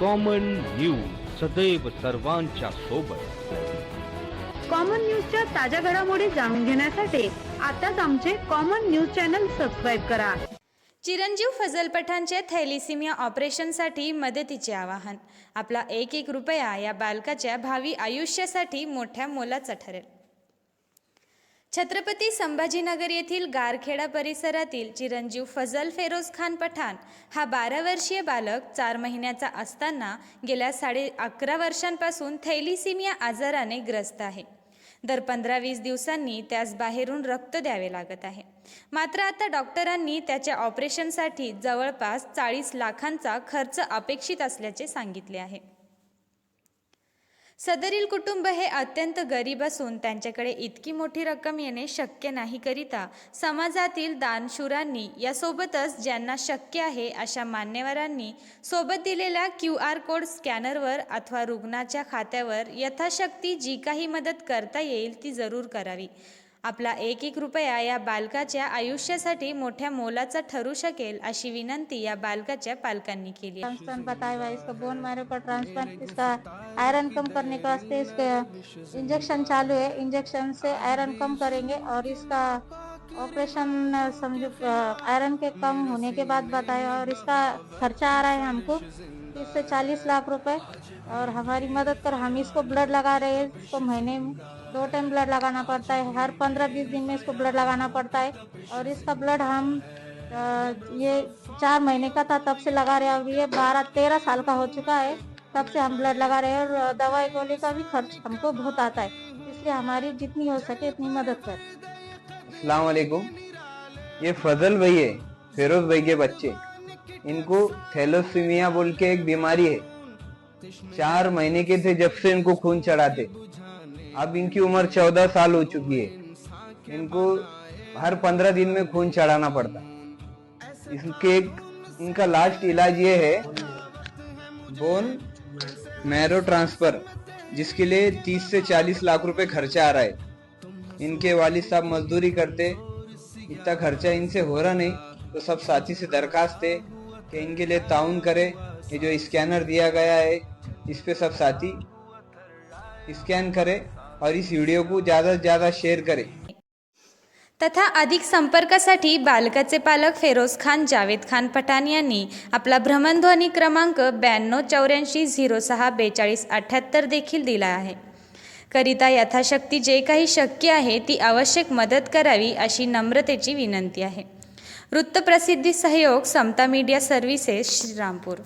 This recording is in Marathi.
कॉमन न्यूज सदैव सर्वांच्या सोबत. कॉमन न्यूजच्या ताज्या घडामोडी जाणून घेण्यासाठी आताच आमचे कॉमन न्यूज चॅनल सबस्क्राईब करा. चिरंजीव फजल पठाणचे थॅलिसिमिया ऑपरेशनसाठी मदतीचे आवाहन. आपला एक एक रुपया या बालकाच्या भावी आयुष्यासाठी मोठ्या मोलाचा ठरेल. छत्रपती संभाजीनगर येथील गारखेडा परिसरातील चिरंजीव फजल फेरोज खान पठाण हा बारा वर्षीय बालक चार महिन्याचा असताना गेल्या साडे अकरा वर्षांपासून थैलिसिमिया आजाराने ग्रस्त आहे. दर पंधरा वीस दिवसांनी त्यास बाहेरून रक्त द्यावे लागत आहे. मात्र आता डॉक्टरांनी त्याच्या ऑपरेशनसाठी जवळपास चाळीस लाखांचा खर्च अपेक्षित असल्याचे सांगितले आहे. सदरील कुटुंब हे अत्यंत गरीब असून त्यांच्याकडे इतकी मोठी रक्कम येणे शक्य नाही करिता समाजातील दानशूरांनी यासोबतच ज्यांना शक्य आहे अशा मान्यवरांनी सोबत दिलेल्या क्यू आर कोड स्कॅनरवर अथवा रुग्णाच्या खात्यावर यथाशक्ती जी काही मदत करता येईल ती जरूर करावी. आपला एक एक रुपया या बालकाच्या आयुष्यासाठी मोठ्या मोलाचा ठरू शकेल अशी विनंती या बालकाच्या पालकांनी केली ट्रांसप्लांट बताया हुआ इसका बोन ट्रांसप्लांट इसका आयरन कम करने के वास्ते इंजेक्शन चालू है. इंजेक्शन से आयरन कम करेंगे और इसका ऑपरेशन समझो आयरन के कम होने के बाद बताया और इसका खर्चा आ रहा है हमको तीस से चालीस लाख रुपए। और हमारी मदद कर, हम इसको ब्लड लगा रहे हैं, इसको महीने में दो टाइम ब्लड लगाना पड़ता है, हर पंद्रह बीस दिन में इसको ब्लड लगाना पड़ता है। और इसका ब्लड हम ये चार महीने का था, तब से लगा रहे अब ये बारह, तेरह साल का हो चुका है, तब से हम ब्लड लगा रहे हैं। और दवाई गोली का भी खर्च हमको बहुत आता है, इसलिए हमारी जितनी हो सके इतनी मदद कर। अस्सलाम ये फजल भाई है, फिरोज भाई के बच्चे। इनको थैलोसीमिया बोल के एक बीमारी है। चार महीने के थे जब से इनको खून चढ़ाते। अब इनकी उम्र चौदह साल हो चुकी है। इनको हर पंद्रह दिन में खून चढ़ाना पड़ता। इसके एक इनका लास्ट इलाज ये है, बोन मैरो ट्रांसफ़र, जिसके लिए 30 से 40 लाख रुपए खर्चा आ रहा है। इनके वालिद साहब मजदूरी करते। इतना खर्चा इनसे हो रहा नहीं तो सब साथी से दरखास्त है कि इनके लिए ताउन करे ये जो स्कैनर दिया गया है इस पे सब साथी स्कैन करे और इस वीडियो को ज़्यादा से ज़्यादा शेयर करें। तथा अधिक संपर्कासाठी बालकाचे पालक फेरोज खान जावेद खान पठाण यांनी आपला भ्रमणध्वनी क्रमांक ब्याण्णव चौऱ्याऐंशी झिरो सहा बेचाळीस अठ्ठ्याहत्तर देखील दिला आहे. करिता यथाशक्ती जे काही शक्य आहे ती आवश्यक मदत करावी अशी नम्रतेची विनंती आहे. वृत्तप्रसिद्धी सहयोग समता मीडिया सर्व्हिसेस श्रीरामपूर.